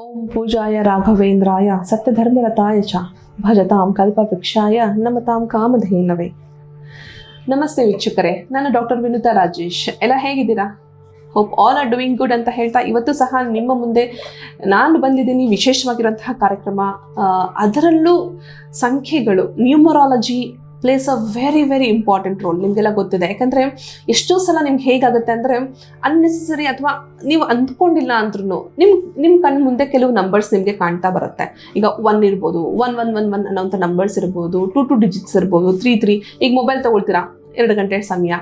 ಓಂ ಪೂಜಾಯ ರಾಘವೇಂದ್ರಾಯ ಸತ್ಯಧರ್ಮರತಾಯ ಚ ಭಜತಾಂ ಕಲ್ಪವೃಕ್ಷಾಯ ನಮತಾಂ ಕಾಮಧೇನವೇ. ನಮಸ್ತೆ ವೀಕ್ಷಕರೇ, ನಾನು ಡಾಕ್ಟರ್ ವಿನುತಾ ರಾಜೇಶ್. ಎಲ್ಲ ಹೇಗಿದ್ದೀರಾ? Hope all are doing good ಅಂತ ಹೇಳ್ತಾ ಇವತ್ತು ಸಹ ನಿಮ್ಮ ಮುಂದೆ ನಾನು ಬಂದಿದ್ದೀನಿ ವಿಶೇಷವಾಗಿರುವಂತಹ ಕಾರ್ಯಕ್ರಮ. ಅದರಲ್ಲೂ ಸಂಖ್ಯೆಗಳು numerology plays a very very important role ನಿಮಗೆಲ್ಲ ಗೊತ್ತಿದೆ. ಯಾಕಂದರೆ ಎಷ್ಟೋ ಸಲ ನಿಮ್ಗೆ ಹೇಗಾಗುತ್ತೆ ಅಂದರೆ ಅನ್ನೆಸೆಸರಿ ಅಥವಾ ನೀವು ಅಂದ್ಕೊಂಡಿಲ್ಲ ಅಂದ್ರೂ ನಿಮ್ಮ ನಿಮ್ಮ ಕಣ್ಣು ಮುಂದೆ ಕೆಲವು ನಂಬರ್ಸ್ ನಿಮಗೆ ಕಾಣ್ತಾ ಬರುತ್ತೆ. ಈಗ ಒನ್ ಇರ್ಬೋದು ಒನ್ ಒನ್ ಒನ್ ಒನ್ ಅನ್ನೋಂಥ ನಂಬರ್ಸ್ ಇರ್ಬೋದು ಟು ಟು ಡಿಜಿಟ್ಸ್ ಇರ್ಬೋದು ತ್ರೀ ತ್ರೀ ಈಗ ಮೊಬೈಲ್ ತಗೊಳ್ತೀರಾ? ಎರಡು ಗಂಟೆ ಸಮಯ.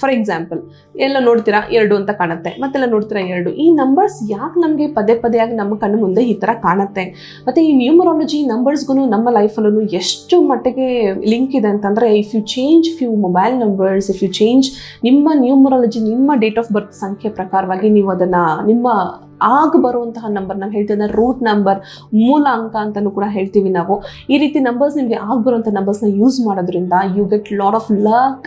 ಫಾರ್ ಎಕ್ಸಾಂಪಲ್ ಎಲ್ಲ ನೋಡ್ತೀರಾ ಎರಡು ಅಂತ ಕಾಣುತ್ತೆ, ಮತ್ತೆಲ್ಲ ನೋಡ್ತೀರಾ ಎರಡು. ಈ ನಂಬರ್ಸ್ ಯಾಕೆ ನಮಗೆ ಪದೇ ಪದೇ ಆಗಿ ನಮ್ಮ ಕಣ್ಣು ಮುಂದೆ ಈ ಥರ ಕಾಣುತ್ತೆ? ಮತ್ತು ಈ ನ್ಯೂಮರಾಲಜಿ ನಂಬರ್ಸ್ಗೂ ನಮ್ಮ ಲೈಫಲ್ಲೂ ಎಷ್ಟು ಮಟ್ಟಿಗೆ ಲಿಂಕ್ ಇದೆ ಅಂತಂದರೆ if you change few mobile numbers if you change ನಿಮ್ಮ ನ್ಯೂಮರಾಲಜಿ ನಿಮ್ಮ ಡೇಟ್ ಆಫ್ ಬರ್ತ್ ಸಂಖ್ಯೆ ಪ್ರಕಾರವಾಗಿ ನೀವು ಅದನ್ನು ನಿಮ್ಮ ಆಗ ಬರುವಂತಹ ನಂಬರ್ ನಾವು ಹೇಳ್ತೀವಿ ರೂಟ್ ನಂಬರ್ ಮೂಲ ಅಂಕ ಅಂತಲೂ ಕೂಡ ಹೇಳ್ತೀವಿ ನಾವು. ಈ ರೀತಿ ನಂಬರ್ಸ್ ನಿಮಗೆ ಆಗ ಬರುವಂಥ ನಂಬರ್ಸ್ನ ಯೂಸ್ ಮಾಡೋದ್ರಿಂದ you get lot of luck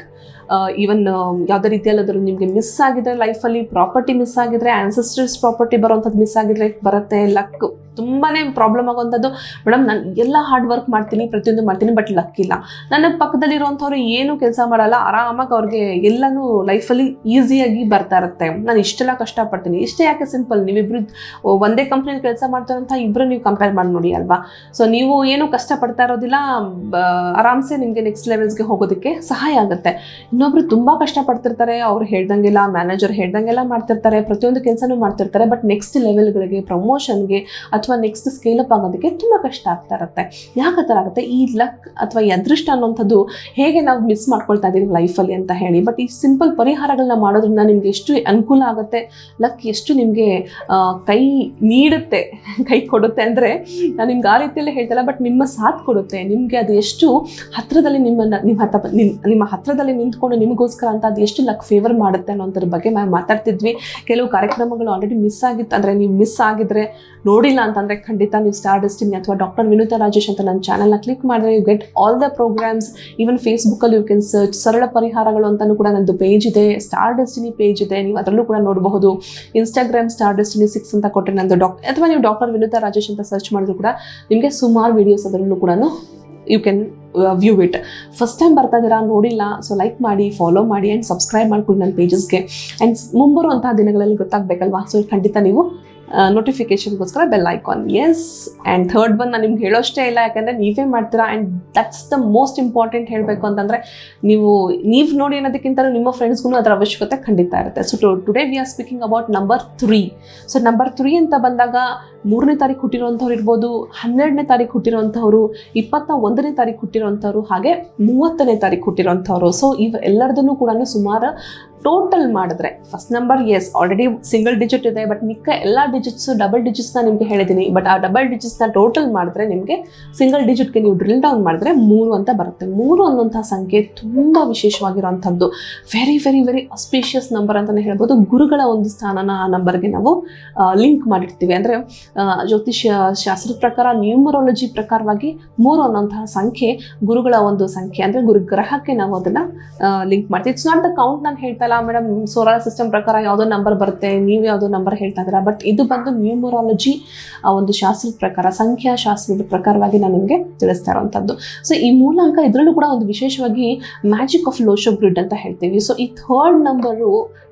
even ಯಾವುದೇ ರೀತಿಯಲ್ಲಾದರೂ ನಿಮಗೆ ಮಿಸ್ ಆಗಿದ್ರೆ ಲೈಫಲ್ಲಿ ಪ್ರಾಪರ್ಟಿ ಮಿಸ್ ಆಗಿದ್ರೆ ಆನ್ಸೆಸ್ಟರ್ಸ್ ಪ್ರಾಪರ್ಟಿ ಬರೋವಂಥದ್ದು ಮಿಸ್ ಆಗಿದ್ರೆ ಬರುತ್ತೆ ಲಕ್ ತುಂಬಾ ಪ್ರಾಬ್ಲಮ್ ಆಗುವಂಥದ್ದು. ಮೇಡಮ್ ನಾನು ಎಲ್ಲ ಹಾರ್ಡ್ ವರ್ಕ್ ಮಾಡ್ತೀನಿ, ಪ್ರತಿಯೊಂದು ಮಾಡ್ತೀನಿ ಬಟ್ ಲಕ್ ಇಲ್ಲ. ನನ್ನ ಪಕ್ಕದಲ್ಲಿರುವಂಥವ್ರು ಏನು ಕೆಲಸ ಮಾಡಲ್ಲ. ಆರಾಮಾಗಿ ಅವ್ರಿಗೆ ಎಲ್ಲನೂ ಲೈಫಲ್ಲಿ ಈಸಿಯಾಗಿ ಬರ್ತಾ ಇರುತ್ತೆ. ನಾನು ಇಷ್ಟೆಲ್ಲ ಕಷ್ಟಪಡ್ತೀನಿ. ಇಷ್ಟೇ ಯಾಕೆ ಸಿಂಪಲ್ ನೀವಿಬ್ರು ಒಂದೇ ಕಂಪ್ನಿಯಲ್ಲಿ ಕೆಲಸ ಮಾಡ್ತಾರಂಥ ಇಬ್ಬರು ನೀವು ಕಂಪೇರ್ ಮಾಡಿ ನೋಡಿ ಅಲ್ವಾ? ಸೊ ನೀವು ಏನು ಕಷ್ಟಪಡ್ತಾ ಇರೋದಿಲ್ಲ. ಆರಾಮ್ಸೆ ನಿಮಗೆ ನೆಕ್ಸ್ಟ್ ಲೆವೆಲ್ಸ್ಗೆ ಹೋಗೋದಕ್ಕೆ ಸಹಾಯ ಆಗುತ್ತೆ. ಇನ್ನೊಬ್ರು ತುಂಬ ಕಷ್ಟಪಡ್ತಿರ್ತಾರೆ. ಅವ್ರು ಹೇಳ್ದಂಗೆಲ್ಲ ಮ್ಯಾನೇಜರ್ ಹೇಳ್ದಂಗೆಲ್ಲ ಮಾಡ್ತಿರ್ತಾರೆ. ಪ್ರತಿಯೊಂದು ಕೆಲಸನೂ ಮಾಡ್ತಿರ್ತಾರೆ. ಬಟ್ ನೆಕ್ಸ್ಟ್ ಲೆವೆಲ್ಗಳಿಗೆ ಪ್ರಮೋಷನ್ಗೆ ಅಥವಾ ನೆಕ್ಸ್ಟ್ ಸ್ಕೇಲ್ ಅಪ್ ಆಗೋದಕ್ಕೆ ತುಂಬ ಕಷ್ಟ ಆಗ್ತಾ ಇರುತ್ತೆ. ಯಾಕೆ ಥರ ಆಗುತ್ತೆ? ಈ ಲಕ್ ಅಥವಾ ಈ ಅದೃಷ್ಟ ಅನ್ನೋಂಥದ್ದು ಹೇಗೆ ನಾವು ಮಿಸ್ ಮಾಡ್ಕೊಳ್ತಾ ಇದ್ದೀವಿ ಲೈಫಲ್ಲಿ ಅಂತ ಹೇಳಿ. ಬಟ್ ಈ ಸಿಂಪಲ್ ಪರಿಹಾರಗಳನ್ನ ಮಾಡೋದ್ರಿಂದ ನಿಮ್ಗೆ ಎಷ್ಟು ಅನುಕೂಲ ಆಗುತ್ತೆ? ಲಕ್ ಎಷ್ಟು ನಿಮಗೆ ಕೈ ನೀಡುತ್ತೆ, ಕೈ ಕೊಡುತ್ತೆ ಅಂದರೆ ನಾನು ನಿಮ್ಗೆ ಆ ರೀತಿಯಲ್ಲಿ ಹೇಳ್ತಲ್ಲ ಬಟ್ ನಿಮ್ಮ ಸಾಥ್ ಕೊಡುತ್ತೆ. ನಿಮಗೆ ಅದು ಎಷ್ಟು ಹತ್ರದಲ್ಲಿ ನಿಮ್ಮನ್ನು, ನಿಮ್ಮ ಹತ್ತ ನಿಮ್- ನಿಮ್ಮ ಹತ್ರದಲ್ಲಿ ನಿಂತ್ಕೊಂಡು ನಿಮಗೋಸ್ಕರ ಅಂತ ಅದು ಎಷ್ಟು ಲಕ್ ಫೇವರ್ ಮಾಡುತ್ತೆ ಅನ್ನೋದ್ರ ಬಗ್ಗೆ ನಾವು ಮಾತಾಡ್ತಿದ್ವಿ. ಕೆಲವು ಕಾರ್ಯಕ್ರಮಗಳು ಆಲ್ರೆಡಿ ಮಿಸ್ ಆಗಿತ್ತು. ಅಂದರೆ ನೀವು ಮಿಸ್ ಆಗಿದ್ರೆ ನೋಡಿಲ್ಲ ಅಂತಂದರೆ ಖಂಡಿತ ನೀವು ಸ್ಟಾರ್ ಡೆಸ್ಟಿನಿ ಅಥವಾ ಡಾಕ್ಟರ್ ವಿನುತಾ ರಾಜೇಶ್ ಅಂತ ನನ್ನ ಚಾನಲ್ನ ಕ್ಲಿಕ್ ಮಾಡಿದ್ರೆ you get all the programs even ಫೇಸ್ಬುಕ್ಕಲ್ಲಿ ಯು ಕೆನ್ ಸರ್ಚ್ ಸರಳ ಪರಿಹಾರಗಳು ಅಂತಲೂ ಕೂಡ ನನ್ನದು ಪೇಜ್ ಇದೆ, ಸ್ಟಾರ್ ಡೆಸ್ಟಿನಿ ಪೇಜ್ ಇದೆ, ನೀವು ಅದರಲ್ಲೂ ಕೂಡ ನೋಡಬಹುದು. ಇನ್ಸ್ಟಾಗ್ರಾಮ್ ಸ್ಟಾರ್ ಡೆಸ್ಟಿನಿ ಸಿಕ್ಸ್ ಅಂತ ಕೊಟ್ಟರೆ ನಂದು ಡಾಕ್ಟರ್ ಅಥವಾ ನೀವು ಡಾಕ್ಟರ್ ವಿನುತಾ ರಾಜೇಶ್ ಅಂತ ಸರ್ಚ್ ಮಾಡಿದ್ರು ಕೂಡ ನಿಮಗೆ ಸುಮಾರು ವಿಡಿಯೋಸ್ ಅದರಲ್ಲೂ ಕೂಡ you can view it first time ಬರ್ತಾ ಇದ್ದೀರಾ ನೋಡಿಲ್ಲ ಸೊ ಲೈಕ್ ಮಾಡಿ ಫಾಲೋ ಮಾಡಿ ಆ್ಯಂಡ್ ಸಬ್ಸ್ಕ್ರೈಬ್ ಮಾಡ್ಕೊಳ್ಳಿ ನನ್ನ ಪೇಜಸ್ಗೆ ಆ್ಯಂಡ್ ಮುಂಬರುವಂತಹ ದಿನಗಳಲ್ಲಿ ಗೊತ್ತಾಗಬೇಕಲ್ವಾ? ಸೊ ಖಂಡಿತ ನೀವು ನೋಟಿಫಿಕೇಶನ್ಗೋಸ್ಕರ bell icon yes and third one ನಾನು ನಿಮ್ಗೆ ಹೇಳೋಷ್ಟೇ ಇಲ್ಲ, ಯಾಕಂದರೆ ನೀವೇ ಮಾಡ್ತೀರಾ and that's the most important ಹೇಳಬೇಕು ಅಂತಂದರೆ, ನೀವು ನೀವು ನೋಡಿ ಅನ್ನೋದಕ್ಕಿಂತ ನಿಮ್ಮ ಫ್ರೆಂಡ್ಸ್ಗೂ ಅದರ ಅವಶ್ಯಕತೆ ಖಂಡಿತ ಇರುತ್ತೆ. So today we are speaking about number three so number three ಅಂತ ಬಂದಾಗ, ಮೂರನೇ ತಾರೀಕು ಹುಟ್ಟಿರುವಂಥವ್ರು ಇರ್ಬೋದು, ಹನ್ನೆರಡನೇ ತಾರೀಕು ಹುಟ್ಟಿರುವಂಥವ್ರು ಇಪ್ಪತ್ತ ಒಂದನೇ ತಾರೀಕು ಹುಟ್ಟಿರುವಂಥವ್ರು, ಹಾಗೆ ಮೂವತ್ತನೇ ತಾರೀಕು ಹುಟ್ಟಿರುವಂಥವ್ರು. ಸೊ ಇವ್ ಎಲ್ಲರದನ್ನು ಕೂಡ ಸುಮಾರು ಟೋಟಲ್ ಮಾಡಿದ್ರೆ first number yes already single digit ಇದೆ ಬಟ್ ಮಿಕ್ಕ ಎಲ್ಲ ಡಿಜಿಟ್ಸ್ ಡಬಲ್ ಡಿಜಿಟ್ಸ್ನ ನಿಮಗೆ ಹೇಳಿದ್ದೀನಿ ಬಟ್ ಆ ಡಬಲ್ ಡಿಜಿಟ್ಸ್ನ ಟೋಟಲ್ ಮಾಡಿದ್ರೆ ನಿಮಗೆ ಸಿಂಗಲ್ ಡಿಜಿಟ್ಗೆ ನೀವು ಡ್ರಿಲ್ ಡೌನ್ ಮಾಡಿದ್ರೆ ಮೂರು ಅಂತ ಬರುತ್ತೆ. ಮೂರು ಅನ್ನೋಂಥ ಸಂಖ್ಯೆ ತುಂಬ ವಿಶೇಷವಾಗಿರುವಂಥದ್ದು. Very very very auspicious number ಅಂತಲೇ ಹೇಳ್ಬೋದು. ಗುರುಗಳ ಒಂದು ಸ್ಥಾನನ ಆ ನಂಬರ್ಗೆ ನಾವು ಲಿಂಕ್ ಮಾಡಿರ್ತೀವಿ. ಅಂದರೆ ಜ್ಯೋತಿಷ್ಯ ಶಾಸ್ತ್ರದ ಪ್ರಕಾರ ನ್ಯೂಮರಾಲಜಿ ಪ್ರಕಾರವಾಗಿ ಮೂರು ಅನ್ನೋಂತಹ ಸಂಖ್ಯೆ ಗುರುಗಳ ಒಂದು ಸಂಖ್ಯೆ. ಅಂದರೆ ಗುರು ಗ್ರಹಕ್ಕೆ ನಾವು ಅದನ್ನು ಲಿಂಕ್ ಮಾಡ್ತೀವಿ. ಇಟ್ಸ್ ನಾಟ್ ದ ಕೌಂಟ್ ನಾನು ಹೇಳ್ತಾ ಮೇಡಮ್ ಸೋಲಾರ್ ಸಿಸ್ಟಮ್ ಪ್ರಕಾರ ಯಾವುದೋ ನಂಬರ್ ಬರುತ್ತೆ, ನೀವು ಯಾವುದೋ ನಂಬರ್ ಹೇಳ್ತಾ ಇದ್ದೀರಾ, ಬಟ್ ಇದು ಬಂದು ನ್ಯೂಮರಾಲಜಿ ಒಂದು ಶಾಸ್ತ್ರದ ಪ್ರಕಾರ ಸಂಖ್ಯಾಶಾಸ್ತ್ರದ ಪ್ರಕಾರವಾಗಿ ನಾನು ನಿಮಗೆ ತಿಳಿಸ್ತಾ ಇರೋವಂಥದ್ದು. ಸೊ ಈ ಮೂಲಾಂಕ ಇದರಲ್ಲೂ ಕೂಡ ಒಂದು ವಿಶೇಷವಾಗಿ ಮ್ಯಾಜಿಕ್ ಆಫ್ ಲೋಶೋ ಗ್ರಿಡ್ ಅಂತ ಹೇಳ್ತೀವಿ. ಸೊ ಈ third number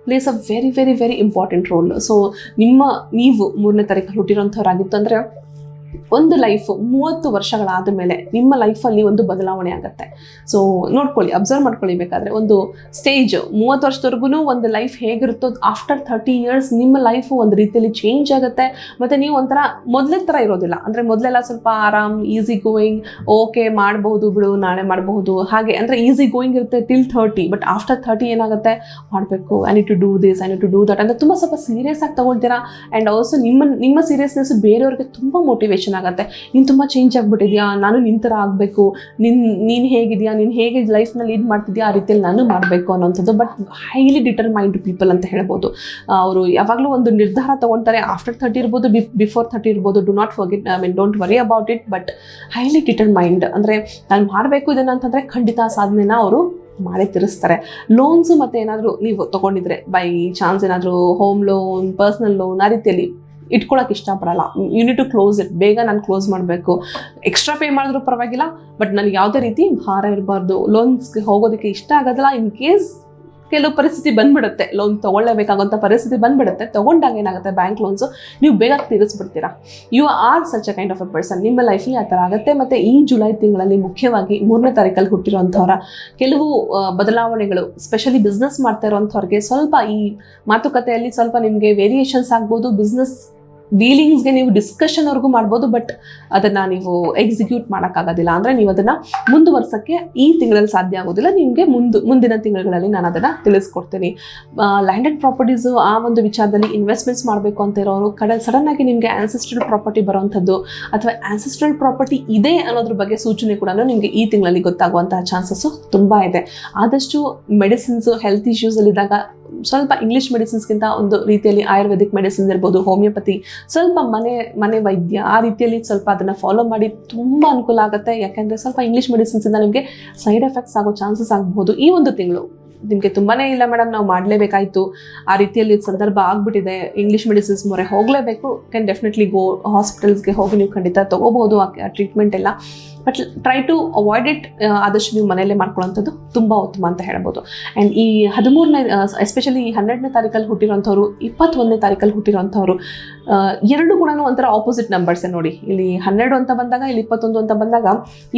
plays a very very very important role so ನಿಮ್ಮ, ನೀವು ಮೂರನೇ ತಾರೀಕು ಹುಟ್ಟಿರೋಂಥವ್ರಾಗಿತ್ತು ಅಂದರೆ ಒಂದು ಲೈಫ್ ಮೂವತ್ತು ವರ್ಷಗಳಾದ ಮೇಲೆ ನಿಮ್ಮ ಲೈಫಲ್ಲಿ ಒಂದು ಬದಲಾವಣೆ ಆಗುತ್ತೆ. ಸೊ ನೋಡ್ಕೊಳ್ಳಿ ಅಬ್ಸರ್ವ್ ಮಾಡ್ಕೊಳ್ಳಿ ಬೇಕಾದ್ರೆ. ಒಂದು ಸ್ಟೇಜ್ ಮೂವತ್ತು ವರ್ಷದವರೆಗೂ ಒಂದು ಲೈಫ್ ಹೇಗಿರುತ್ತೋ ಆಫ್ಟರ್ ಥರ್ಟಿ ಇಯರ್ಸ್ ನಿಮ್ಮ ಲೈಫು ಒಂದು ರೀತಿಯಲ್ಲಿ ಚೇಂಜ್ ಆಗುತ್ತೆ. ಮತ್ತು ನೀವು ಒಂಥರ ಮೊದಲೇ ಥರ ಇರೋದಿಲ್ಲ. ಅಂದರೆ ಮೊದಲೆಲ್ಲ ಸ್ವಲ್ಪ ಆರಾಮ್ ಈಸಿ ಗೋಯಿಂಗ್ ಓಕೆ ಮಾಡಬಹುದು ಬಿಡು, ನಾಳೆ ಮಾಡಬಹುದು ಹಾಗೆ ಅಂದರೆ ಈಸಿ ಗೋಯಿಂಗ್ ಇರುತ್ತೆ till thirty but after thirty ಏನಾಗುತ್ತೆ? ಮಾಡಬೇಕು. I need to do this I need to do that ಅಂದರೆ ತುಂಬ ಸ್ವಲ್ಪ ಸೀರಿಯಸ್ ಆಗಿ ತಗೊಳ್ತೀರಾ? ಆ್ಯಂಡ್ ಆಲ್ಸೋ ನಿಮ್ಮ ನಿಮ್ಮ ಸೀರಿಯಸ್ನೆಸ್ ಬೇರೆಯವ್ರಿಗೆ ತುಂಬ ಮೋಟಿವೇಶನ್ ಆಗುತ್ತೆ. ನೀನು ತುಂಬ ಚೇಂಜ್ ಆಗಿಬಿಟ್ಟಿದ್ಯಾ? ನಾನು ನಿನ್ನ ಥರ ಆಗಬೇಕು. ನಿನ್ನ ನೀನು ಹೇಗಿದೆಯಾ? ನೀನು ಹೇಗೆ ಲೈಫ್ನ ಲೀಡ್ ಮಾಡ್ತಿದ್ಯಾ? ಆ ರೀತಿಯಲ್ಲಿ ನಾನು ಮಾಡಬೇಕು ಅನ್ನೋಂಥದ್ದು. ಬಟ್ ಹೈಲಿ ಡಿಟರ್ಮೈಂಡ್ ಪೀಪಲ್ ಅಂತ ಹೇಳ್ಬೋದು. ಅವರು ಯಾವಾಗಲೂ ಒಂದು ನಿರ್ಧಾರ ತೊಗೊಳ್ತಾರೆ ಆಫ್ಟರ್ ಥರ್ಟಿ ಇರ್ಬೋದು ಬಿಫೋರ್ ಥರ್ಟಿ ಇರ್ಬೋದು. Do not forget I mean don't worry about it but highly determined ಅಂದರೆ ನಾನು ಮಾಡಬೇಕು ಇದನ್ನು ಅಂತಂದರೆ ಖಂಡಿತ ಸಾಧನೆನ ಅವರು ಮಾಡೇ ತಿರ್ಸ್ತಾರೆ. ಲೋನ್ಸು ಮತ್ತು ಏನಾದರೂ ನೀವು ತೊಗೊಂಡಿದ್ರೆ ಬೈ ಚಾನ್ಸ್ ಏನಾದರೂ ಹೋಮ್ ಲೋನ್ ಪರ್ಸ್ನಲ್ ಲೋನ್ ಆ ರೀತಿಯಲ್ಲಿ ಇಟ್ಕೊಳಕ್ ಇಷ್ಟಪಡಲ್ಲ. ನೀಟ್ ಟು ಕ್ಲೋಸ್ ಇಟ್ ಬೇಗ ನಾನು ಕ್ಲೋಸ್ ಮಾಡಬೇಕು. ಎಕ್ಸ್ಟ್ರಾ ಪೇ ಮಾಡಿದ್ರೂ ಪರವಾಗಿಲ್ಲ ಬಟ್ ನನಗೆ ಯಾವುದೇ ರೀತಿ ಭಾರ ಇರಬಾರ್ದು. ಲೋನ್ಸ್ಗೆ ಹೋಗೋದಕ್ಕೆ ಇಷ್ಟ ಆಗೋದಿಲ್ಲ ಇನ್ ಕೇಸ್ ಕೆಲವು ಪರಿಸ್ಥಿತಿ ಬಂದ್ಬಿಡುತ್ತೆ ಲೋನ್ ತೊಗೊಳ್ಳೇಬೇಕಾಗುವಂಥ ಪರಿಸ್ಥಿತಿ ಬಂದ್ಬಿಡುತ್ತೆ, ತೊಗೊಂಡಾಗ ಏನಾಗುತ್ತೆ? ಬ್ಯಾಂಕ್ ಲೋನ್ಸು ನೀವು ಬೇಗ ತೀರಿಸ್ಬಿಡ್ತೀರಾ? You are such a kind of a person ನಿಮ್ಮ ಲೈಫಲ್ಲಿ ಆ ಥರ ಆಗುತ್ತೆ. ಮತ್ತು ಈ ಜುಲೈ ತಿಂಗಳಲ್ಲಿ ಮುಖ್ಯವಾಗಿ ಮೂರನೇ ತಾರೀಕಲ್ಲಿ ಹುಟ್ಟಿರೋಂಥವ್ರ ಕೆಲವು ಬದಲಾವಣೆಗಳು ಸ್ಪೆಷಲಿ ಬಿಸ್ನೆಸ್ ಮಾಡ್ತಾ ಇರೋಂಥವ್ರಿಗೆ ಸ್ವಲ್ಪ ಈ ಮಾತುಕತೆಯಲ್ಲಿ ಸ್ವಲ್ಪ ನಿಮಗೆ ವೇರಿಯೇಷನ್ಸ್ ಆಗ್ಬೋದು. ಬಿಸ್ನೆಸ್ ಡೀಲಿಂಗ್ಸ್ಗೆ ನೀವು ಡಿಸ್ಕಷನ್ವರೆಗೂ ಮಾಡ್ಬೋದು ಬಟ್ ಅದನ್ನು ನೀವು ಎಕ್ಸಿಕ್ಯೂಟ್ ಮಾಡೋಕ್ಕಾಗೋದಿಲ್ಲ. ಅಂದರೆ ನೀವು ಅದನ್ನು ಮುಂದುವರ್ಸೋಕ್ಕೆ ಈ ತಿಂಗಳಲ್ಲಿ ಸಾಧ್ಯ ಆಗೋದಿಲ್ಲ, ನಿಮಗೆ ಮುಂದೆ, ಮುಂದಿನ ತಿಂಗಳುಗಳಲ್ಲಿ ನಾನು ಅದನ್ನು ತಿಳಿಸ್ಕೊಡ್ತೀನಿ. ಲ್ಯಾಂಡೆಡ್ ಪ್ರಾಪರ್ಟೀಸು ಆ ಒಂದು ವಿಚಾರದಲ್ಲಿ ಇನ್ವೆಸ್ಟ್ಮೆಂಟ್ಸ್ ಮಾಡಬೇಕು ಅಂತ ಇರೋರು, ಕಡೆ ಸಡನ್ನಾಗಿ ನಿಮಗೆ ಆನ್ಸೆಸ್ಟ್ರಲ್ ಪ್ರಾಪರ್ಟಿ ಬರೋವಂಥದ್ದು ಅಥವಾ ಆನ್ಸೆಸ್ಟ್ರಲ್ ಪ್ರಾಪರ್ಟಿ ಇದೆ ಅನ್ನೋದ್ರ ಬಗ್ಗೆ ಸೂಚನೆ ಕೂಡ ನಿಮಗೆ ಈ ತಿಂಗಳಲ್ಲಿ ಗೊತ್ತಾಗುವಂತಹ ಚಾನ್ಸಸ್ಸು ತುಂಬ ಇದೆ. ಆದಷ್ಟು ಮೆಡಿಸಿನ್ಸು ಹೆಲ್ತ್ ಇಶ್ಯೂಸಲ್ಲಿದ್ದಾಗ ಸ್ವಲ್ಪ ಇಂಗ್ಲೀಷ್ ಮೆಡಿಸಿನ್ಸ್ಗಿಂತ ಒಂದು ರೀತಿಯಲ್ಲಿ ಆಯುರ್ವೇದಿಕ್ ಮೆಡಿಸಿನ್ಸ್ ಇರ್ಬೋದು ಹೋಮಿಯೋಪತಿ ಸ್ವಲ್ಪ ಮನೆ ಮನೆ ವೈದ್ಯ ಆ ರೀತಿಯಲ್ಲಿ ಸ್ವಲ್ಪ ಅದನ್ನು ಫಾಲೋ ಮಾಡಿ ತುಂಬ ಅನುಕೂಲ ಆಗುತ್ತೆ. ಯಾಕೆಂದರೆ ಸ್ವಲ್ಪ ಇಂಗ್ಲೀಷ್ ಮೆಡಿಸಿನ್ಸಿಂದ ನಿಮಗೆ ಸೈಡ್ ಎಫೆಕ್ಟ್ಸ್ ಆಗೋ ಚಾನ್ಸಸ್ ಆಗಬಹುದು ಈ ಒಂದು ತಿಂಗಳು. ನಿಮಗೆ ತುಂಬಾ ಇಲ್ಲ ಮೇಡಮ್ ನಾವು ಮಾಡಲೇಬೇಕಾಯಿತು. ಆ ರೀತಿಯಲ್ಲಿ ಸಂದರ್ಭ ಆಗಿಬಿಟ್ಟಿದೆ. ಇಂಗ್ಲೀಷ್ ಮೆಡಿಸಿನ್ಸ್ ಮೊರೆ ಹೋಗಲೇಬೇಕು. ಕ್ಯಾನ್ ಡೆಫಿನೆಟ್ಲಿ ಗೋ ಹಾಸ್ಪಿಟಲ್ಸ್ಗೆ ಹೋಗಿ ನೀವು ಖಂಡಿತ ತೊಗೋಬಹುದು ಆ ಟ್ರೀಟ್ಮೆಂಟ್ ಎಲ್ಲ. But try to avoid it ಆದಷ್ಟು ನೀವು ಮನೆಯಲ್ಲೇ ಮಾಡ್ಕೊಳ್ಳೋಂಥದ್ದು ತುಂಬ ಉತ್ತಮ ಅಂತ ಹೇಳ್ಬೋದು. ಆ್ಯಂಡ್ ಈ ಹದಿಮೂರನೇ ಎಸ್ಪೆಷಲಿ ಈ ಹನ್ನೆರಡನೇ ತಾರೀಕಲ್ಲಿ ಹುಟ್ಟಿರೋಂಥವ್ರು ಇಪ್ಪತ್ತೊಂದನೇ ತಾರೀಕಲ್ಲಿ ಹುಟ್ಟಿರೋಂಥವ್ರು ಎರಡು ಕೂಡ ಒಂಥರ ಆಪೋಸಿಟ್ ನಂಬರ್ಸೇ ನೋಡಿ. ಇಲ್ಲಿ ಹನ್ನೆರಡು ಅಂತ ಬಂದಾಗ, ಇಲ್ಲಿ ಇಪ್ಪತ್ತೊಂದು ಅಂತ ಬಂದಾಗ,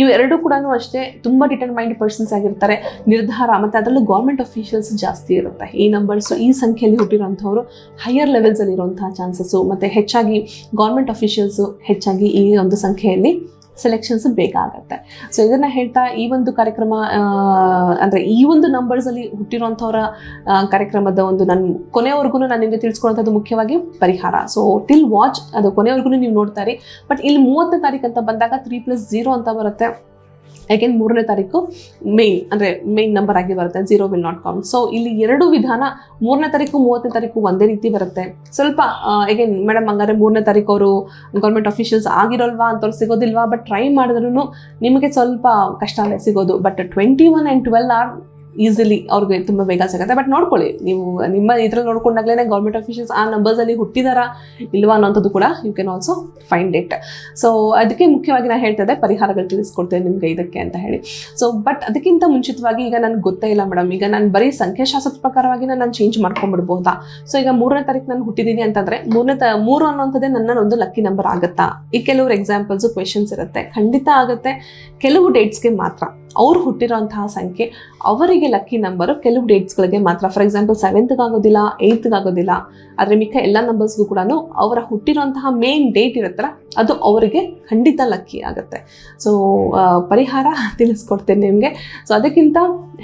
ಇವು ಎರಡು ಕೂಡ ಅಷ್ಟೇ ತುಂಬ ಡಿಟರ್ಮೈಂಡ್ ಪರ್ಸನ್ಸ್ ಆಗಿರ್ತಾರೆ. ನಿರ್ಧಾರ, ಮತ್ತು ಅದರಲ್ಲೂ ಗೌರ್ಮೆಂಟ್ ಅಫಿಷಿಯಲ್ಸ್ ಜಾಸ್ತಿ ಇರುತ್ತೆ. ಈ ನಂಬರ್ಸು ಈ ಸಂಖ್ಯೆಯಲ್ಲಿ ಹುಟ್ಟಿರೋಂಥವ್ರು ಹೈಯರ್ ಲೆವೆಲ್ಸಲ್ಲಿ ಇರುವಂತಹ ಚಾನ್ಸಸ್ಸು ಮತ್ತು ಹೆಚ್ಚಾಗಿ ಗೌರ್ಮೆಂಟ್ ಅಫಿಷಿಯಲ್ಸು ಹೆಚ್ಚಾಗಿ ಈ ಒಂದು ಸಂಖ್ಯೆಯಲ್ಲಿ ಸೆಲೆಕ್ಷನ್ಸ್ ಬೇಕಾಗತ್ತೆ. ಸೊ ಇದನ್ನ ಹೇಳ್ತಾ ಈ ಒಂದು ಕಾರ್ಯಕ್ರಮ ಅಂದರೆ ಈ ಒಂದು ನಂಬರ್ಸಲ್ಲಿ ಅಲ್ಲಿ ಹುಟ್ಟಿರುವಂತವರ ಕಾರ್ಯಕ್ರಮದ ಒಂದು ನನ್ನ ಕೊನೆವರೆಗೂ ನಾನು ನಿಮಗೆ ತಿಳಿಸ್ಕೊಳ್ಳೋಂಥದ್ದು ಮುಖ್ಯವಾಗಿ ಪರಿಹಾರ. ಸೊ ಟಿಲ್ ವಾಚ್ ಅದು ಕೊನೆವರೆಗೂ ನೀವು ನೋಡ್ತಾ ಬಟ್ ಇಲ್ಲಿ ಮೂವತ್ತನೇ ತಾರೀಕು ಅಂತ ಬಂದಾಗ ತ್ರೀ ಪ್ಲಸ್ ಜೀರೋ ಅಂತ ಬರುತ್ತೆ. ಯಾಕೆಂದ್ರೆ ಮೂರನೇ ತಾರೀಕು ಮೇನ್ ಅಂದರೆ ಮೇನ್ ನಂಬರ್ ಆಗಿ ಬರುತ್ತೆ zero will not count so ಇಲ್ಲಿ ಎರಡು ವಿಧಾನ ಮೂರನೇ ತಾರೀಕು, ಮೂವತ್ತನೇ ತಾರೀಕು ಒಂದೇ ರೀತಿ ಬರುತ್ತೆ. ಸ್ವಲ್ಪ ಅಗೇನ್ ಮೇಡಮ್ ಹಂಗಾರೆ ಮೂರನೇ ತಾರೀಕು ಅವರು ಗೌರ್ಮೆಂಟ್ ಅಫಿಷಿಯಲ್ಸ್ ಆಗಿರೋಲ್ವಾ ಅಂತವ್ರು ಸಿಗೋದಿಲ್ವಾ? ಬಟ್ ಟ್ರೈ ಮಾಡಿದ್ರೂ ನಿಮಗೆ ಸ್ವಲ್ಪ ಕಷ್ಟನೇ ಸಿಗೋದು. But twenty one and twelve are easily ಅವ್ರಿಗೆ ತುಂಬ ಬೇಗ ಸಿಗುತ್ತೆ ಬಟ್ ನೋಡ್ಕೊಳ್ಳಿ, ನೀವು ನಿಮ್ಮ ಇದ್ರಲ್ಲಿ ನೋಡ್ಕೊಂಡಾಗಲೇ ಗೌರ್ಮೆಂಟ್ ಅಫಿಷಿಯಲ್ಸ್ ಆ ನಂಬರ್ಸಲ್ಲಿ ಹುಟ್ಟಿದಾರಾ ಇಲ್ವಾ ಅನ್ನೋಂಥದ್ದು ಕೂಡ you can also find it so ಅದಕ್ಕೆ ಮುಖ್ಯವಾಗಿ ನಾನು ಹೇಳ್ತಾ ಇದ್ದೆ, ಪರಿಹಾರಗಳು ತಿಳಿಸ್ಕೊಡ್ತೇನೆ ನಿಮಗೆ ಇದಕ್ಕೆ ಅಂತ ಹೇಳಿ. ಸೊ ಬಟ್ ಅದಕ್ಕಿಂತ ಮುಂಚಿತವಾಗಿ ಈಗ ನನಗೆ ಗೊತ್ತೇ ಇಲ್ಲ ಮೇಡಮ್ ಈಗ ನಾನು ಬರೀ ಸಂಖ್ಯಾಶಾಸ್ತ್ರದ ಪ್ರಕಾರವಾಗಿ ನಾನು ಚೇಂಜ್ ಮಾಡ್ಕೊಂಡ್ಬಿಡ್ಬೋದಾ ಸೊ ಈಗ ಮೂರನೇ ತಾರೀಕು ನಾನು ಹುಟ್ಟಿದ್ದೀನಿ ಅಂತಂದ್ರೆ ಮೂರನೇ ತ, ಮೂರು ಅನ್ನೋಂಥದ್ದೇ ನನ್ನ ಒಂದು ಲಕ್ಕಿ ನಂಬರ್ ಆಗುತ್ತಾ? ಈ ಕೆಲವರು ಎಕ್ಸಾಂಪಲ್ಸು ಕ್ವೆಶನ್ಸ್ ಇರುತ್ತೆ. ಖಂಡಿತ ಆಗುತ್ತೆ. ಕೆಲವು ಡೇಟ್ಸ್ಗೆ ಮಾತ್ರ. ಅವ್ರು ಹುಟ್ಟಿರೋಂತಹ ಸಂಖ್ಯೆ ಅವರಿಗೆ ಲಕ್ಕಿ ನಂಬರು ಕೆಲವು ಡೇಟ್ಸ್ಗಳಿಗೆ ಮಾತ್ರ. ಫಾರ್ ಎಕ್ಸಾಂಪಲ್ ಸೆವೆಂತ್ಗೆ ಆಗೋದಿಲ್ಲ ಏಯ್ತ್ಗೆ ಆಗೋದಿಲ್ಲ, ಆದರೆ ಮಿಕ್ಕ ಎಲ್ಲ ನಂಬರ್ಸ್ಗೂ ಕೂಡ ಅವರ ಹುಟ್ಟಿರೋಂತಹ ಮೇನ್ ಡೇಟ್ ಇರುತ್ತಲ್ಲ ಅದು ಅವರಿಗೆ ಖಂಡಿತ ಲಕ್ಕಿ ಆಗುತ್ತೆ. ಸೊ ಪರಿಹಾರ ತಿಳಿಸ್ಕೊಡ್ತೇನೆ ನಿಮಗೆ. ಸೊ ಅದಕ್ಕಿಂತ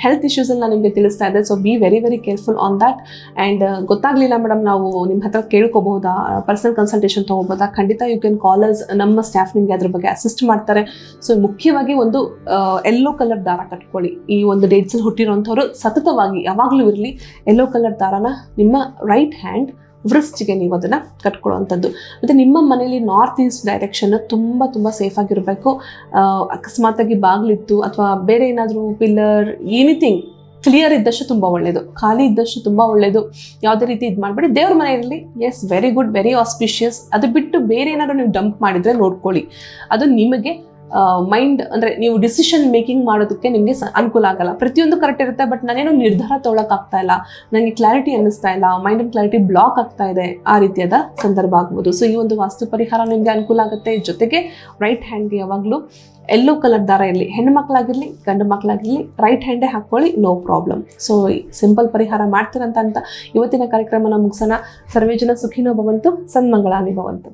ಹೆಲ್ತ್ ಇಶ್ಯೂಸನ್ನು ನಾನು ನಿಮಗೆ ತಿಳಿಸ್ತಾ ಇದ್ದೆ so be very very careful on that and ಗೊತ್ತಾಗಲಿಲ್ಲ ಮೇಡಮ್ ನಾವು ನಿಮ್ಮ ಹತ್ರ ಕೇಳ್ಕೋಬಹುದಾ? ಪರ್ಸನಲ್ ಕನ್ಸಲ್ಟೇಷನ್ ತೊಗೋಬೋದಾ ಖಂಡಿತ ಯು ಕ್ಯಾನ್ ಕಾಲರ್ಸ್ ನಮ್ಮ ಸ್ಟಾಫ್ ನಿಮಗೆ ಅದ್ರ ಬಗ್ಗೆ ಅಸಿಸ್ಟ್ ಮಾಡ್ತಾರೆ. ಸೊ ಮುಖ್ಯವಾಗಿ ಒಂದು ಎಲ್ಲೋ ಕಲರ್ ದಾರ ಕಟ್ಕೊಳ್ಳಿ. ಈ ಒಂದು ಡೇಟ್ಸಲ್ಲಿ ಹುಟ್ಟಿರೋಂಥವ್ರು ಸತತವಾಗಿ ಯಾವಾಗಲೂ ಇರಲಿ ಎಲ್ಲೋ ಕಲರ್ ದಾರನ ನಿಮ್ಮ ರೈಟ್ ಹ್ಯಾಂಡ್ ವೃಷ್ಟಿಗೆ ನೀವು ಅದನ್ನು ಕಟ್ಕೊಳ್ಳುವಂಥದ್ದು. ಮತ್ತು ನಿಮ್ಮ ಮನೇಲಿ ನಾರ್ತ್ ಈಸ್ಟ್ ಡೈರೆಕ್ಷನ್ ತುಂಬ ತುಂಬ ಸೇಫ್ ಆಗಿರಬೇಕು. ಅಕಸ್ಮಾತಾಗಿ ಬಾಗಿಲಿತ್ತು ಅಥವಾ ಬೇರೆ ಏನಾದರೂ ಪಿಲ್ಲರ್ ಎನಿಥಿಂಗ್ ಕ್ಲಿಯರ್ ಇದ್ದಷ್ಟು ತುಂಬ ಒಳ್ಳೆಯದು ಖಾಲಿ ಇದ್ದಷ್ಟು ತುಂಬ ಒಳ್ಳೆಯದು ಯಾವುದೇ ರೀತಿ ಇದು ಮಾಡಬೇಡಿ. ದೇವ್ರ ಮನೆ ಇರಲಿ. Yes very good very auspicious ಅದು ಬಿಟ್ಟು ಬೇರೆ ಏನಾದರೂ ನೀವು ಡಂಪ್ ಮಾಡಿದರೆ ನೋಡ್ಕೊಳ್ಳಿ. ಅದು ನಿಮಗೆ ಮೈಂಡ್ ಅಂದರೆ ನೀವು ಡಿಸಿಷನ್ ಮೇಕಿಂಗ್ ಮಾಡೋದಕ್ಕೆ ನಿಮಗೆ ಅನುಕೂಲ ಆಗಲ್ಲ. ಪ್ರತಿಯೊಂದು ಕರೆಕ್ಟ್ ಇರುತ್ತೆ ಬಟ್ ನಾನೇನು ನಿರ್ಧಾರ ತೊಗೊಳಕ್ಕಾಗ್ತಾ ಇಲ್ಲ. ನನಗೆ ಕ್ಲಾರಿಟಿ ಅನ್ನಿಸ್ತಾ ಇಲ್ಲ. ಮೈಂಡ್ ಕ್ಲಾರಿಟಿ ಬ್ಲಾಕ್ ಆಗ್ತಾ ಇದೆ ಆ ರೀತಿಯಾದ ಸಂದರ್ಭ ಆಗ್ಬೋದು. ಸೊ ಈ ಒಂದು ವಾಸ್ತು ಪರಿಹಾರ ನಿಮಗೆ ಅನುಕೂಲ ಆಗುತ್ತೆ. ಜೊತೆಗೆ ರೈಟ್ ಹ್ಯಾಂಡ್ಗೆ ಯಾವಾಗಲೂ ಎಲ್ಲೋ ಕಲರ್ ದಾರ ಇರಲಿ. ಹೆಣ್ಣು ಮಕ್ಕಳಾಗಿರಲಿ ಗಂಡು ಮಕ್ಕಳಾಗಿರಲಿ ರೈಟ್ ಹ್ಯಾಂಡೇ ಹಾಕ್ಕೊಳ್ಳಿ ನೋ ಪ್ರಾಬ್ಲಮ್ ಸೊ ಸಿಂಪಲ್ ಪರಿಹಾರ ಮಾಡ್ತೀರಂತ ಅಂತ ಇವತ್ತಿನ ಕಾರ್ಯಕ್ರಮನ ಮುಗಿಸೋಣ. ಸರ್ವೇ ಜನ ಸುಖಿನೋ ಭವಂತು, ಸನ್ಮಂಗಳಾನಿ ಭವಂತು.